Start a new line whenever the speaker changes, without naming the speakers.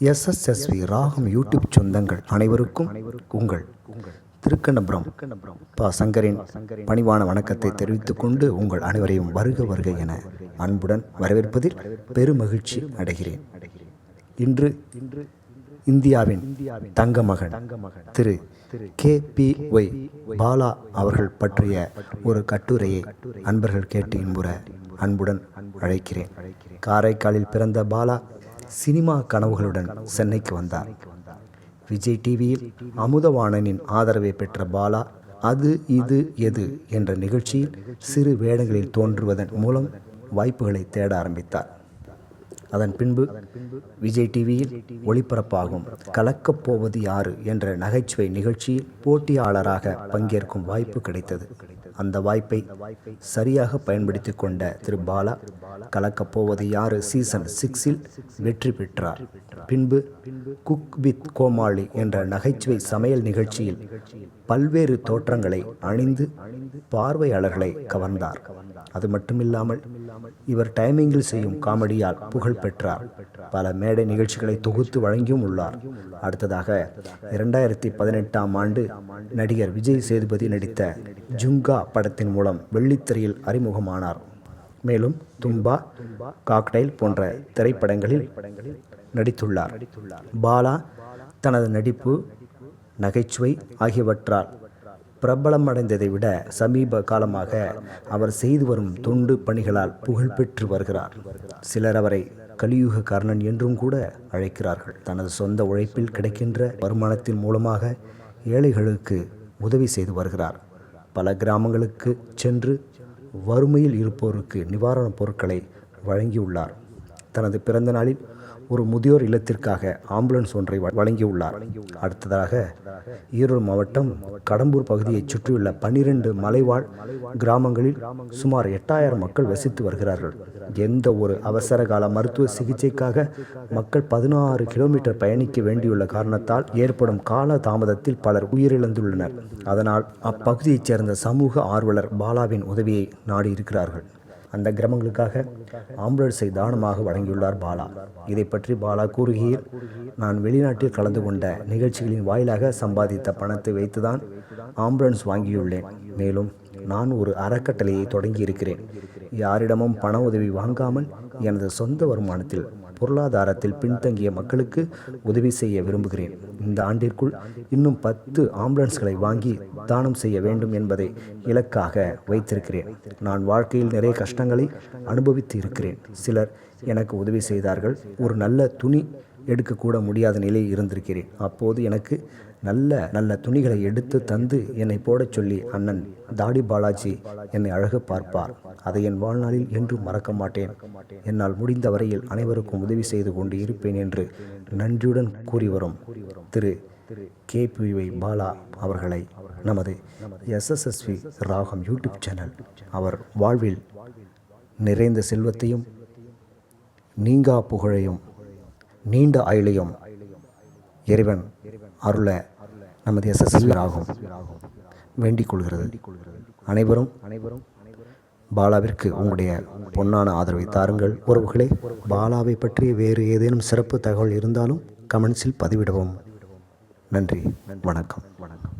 எஸ்எஸ்எஸ்வி ராகம் யூடியூப் சொந்தங்கள் அனைவருக்கும் உங்கள் திருக்கண்ணபுரம் பா. சங்கரின் பணிவான வணக்கத்தை தெரிவித்துக் கொண்டு உங்கள் அனைவரையும் வருக வருக என அன்புடன் வரவேற்பதில் பெருமகிழ்ச்சி அடைகிறேன். இன்று இந்தியாவின் தங்க மகன் திரு. கே. பி. ஒய். பாலா அவர்கள் பற்றிய ஒரு கட்டுரையை அன்பர்கள் கேட்டு இன்புற அன்புடன் அழைக்கிறேன். காரைக்காலில் பிறந்த பாலா சினிமா கனவுகளுடன் சென்னைக்கு வந்தார். விஜய் டிவியில் அமுதவாணனின் ஆதரவை பெற்ற பாலா அது இது எது என்ற நிகழ்ச்சியில் சிறு வேடங்களில் தோன்றுவதன் மூலம் வாய்ப்புகளை தேட ஆரம்பித்தார். அதன் பின்பு விஜய் டிவியில் ஒளிபரப்பாகும் கலக்கப் போவது யாரு என்ற நகைச்சுவை நிகழ்ச்சியில் போட்டியாளராக பங்கேற்கும் வாய்ப்பு கிடைத்தது. அந்த வாய்ப்பை சரியாக பயன்படுத்தி கொண்ட திரு பாலா கலக்கப் போவது யாரு? சீசன் சிக்ஸில் வெற்றி பெற்றார். பின்பு குக் வித் கோமாளி என்ற நகைச்சுவை சமையல் நிகழ்ச்சியில் பல்வேறு தோற்றங்களை அணிந்து பார்வையாளர்களை கவர்ந்தார். அது மட்டுமில்லாமல் இவர் டைமிங்கில் செய்யும் காமெடியால் புகழ் பெற்றார். பல மேடை நிகழ்ச்சிகளை தொகுத்து வழங்கியும் உள்ளார். அடுத்ததாக இரண்டாயிரத்தி பதினெட்டாம் ஆண்டு நடிகர் விஜய் சேதுபதி நடித்த ஜுங்கா படத்தின் மூலம் வெள்ளித்திரையில் அறிமுகமானார். மேலும் தும்பா காக்டைல் போன்ற திரைப்படங்களில் நடித்துள்ளார். பாலா தனது நடிப்பு நகைச்சுவை ஆகியவற்றால் பிரபலமடைந்ததை விட சமீப காலமாக அவர் செய்து வரும் தொண்டு பணிகளால் புகழ் பெற்று வருகிறார். சிலர் அவரை கலியுக கர்ணன் என்றும் கூட அழைக்கிறார்கள். தனது சொந்த உழைப்பில் கிடைக்கின்ற வருமானத்தின் மூலமாக ஏழைகளுக்கு உதவி செய்து வருகிறார். பல கிராமங்களுக்கு சென்று வறுமையில் இருப்போருக்கு நிவாரணப் பொருட்களை வழங்கியுள்ளார். தனது பிறந்த நாளில் ஒரு முதியோர் இல்லத்திற்காக ஆம்புலன்ஸ் ஒன்றை வழங்கியுள்ளார். அடுத்ததாக ஈரோடு மாவட்டம் கடம்பூர் பகுதியைச் சுற்றியுள்ள பன்னிரண்டு மலைவாழ் கிராமங்களில் சுமார் எட்டாயிரம் மக்கள் வசித்து வருகிறார்கள். எந்த ஒரு அவசர கால மருத்துவ சிகிச்சைக்காக மக்கள் பதினாறு கிலோமீட்டர் பயணிக்க வேண்டியுள்ள காரணத்தால் ஏற்படும் கால தாமதத்தில் பலர் உயிரிழந்துள்ளனர். அதனால் அப்பகுதியைச் சேர்ந்த சமூக ஆர்வலர் பாலாவின் உதவியை நாடி இருக்கிறார்கள் அந்த கிராமங்களுக்காக ஆம்புலன்ஸை தானமாக வழங்கியுள்ளார் பாலா. இதை பற்றி பாலா கூறுகையில் நான் வெளிநாட்டில் கலந்து கொண்ட நிகழ்ச்சிகளின் வாயிலாக சம்பாதித்த பணத்தை வைத்துதான் ஆம்புலன்ஸ் வாங்கியுள்ளேன். மேலும் நான் ஒரு அறக்கட்டளையை தொடங்கி இருக்கிறேன் யாரிடமும் பண உதவி வாங்காமல் எனது சொந்த வருமானத்தில் பொருளாதாரத்தில் பின்தங்கிய மக்களுக்கு உதவி செய்ய விரும்புகிறேன். இந்த ஆண்டிற்குள் இன்னும் பத்து ஆம்புலன்ஸ்களை வாங்கி தானம் செய்ய வேண்டும் என்பதை இலக்காக வைத்திருக்கிறேன். நான் வாழ்க்கையில் நிறைய கஷ்டங்களை அனுபவித்து இருக்கிறேன். சிலர் எனக்கு உதவி செய்தார்கள். ஒரு நல்ல துணி எடுக்கக்கூட முடியாத நிலையில் இருந்திருக்கிறேன். அப்போது எனக்கு நல்ல நல்ல துணிகளை எடுத்து தந்து என்னை போடச் சொல்லி அண்ணன் தாடி பாலாஜி என்னை அழகு பார்ப்பார். அதை என் வாழ்நாளில் என்றும் மறக்க மாட்டேன். என்னால் முடிந்த வரையில் அனைவருக்கும் உதவி செய்து கொண்டு இருப்பேன் என்று நன்றியுடன் கூறி வரும் திரு. கே. பிவை பாலா அவர்களை நமது எஸ்எஸ்எஸ்வி ராகம் யூடியூப் சேனல். அவர் வாழ்வில் நிறைந்த செல்வத்தையும் நீங்கா புகழையும் நீண்ட ஆயுளையும் இறைவன் அருள நமது எஸ்எஸ்எஸ்வி ராகம் வேண்டிக் கொள்கிறது அனைவரும் அனைவரும் பாலாவிற்கு உங்களுடைய பொன்னான ஆதரவை தாருங்கள். உறவுகளே பாலாவை பற்றி வேறு ஏதேனும் சிறப்பு தகவல் இருந்தாலும் கமெண்ட்ஸில் பதிவிடவும். நன்றி வணக்கம் வணக்கம்.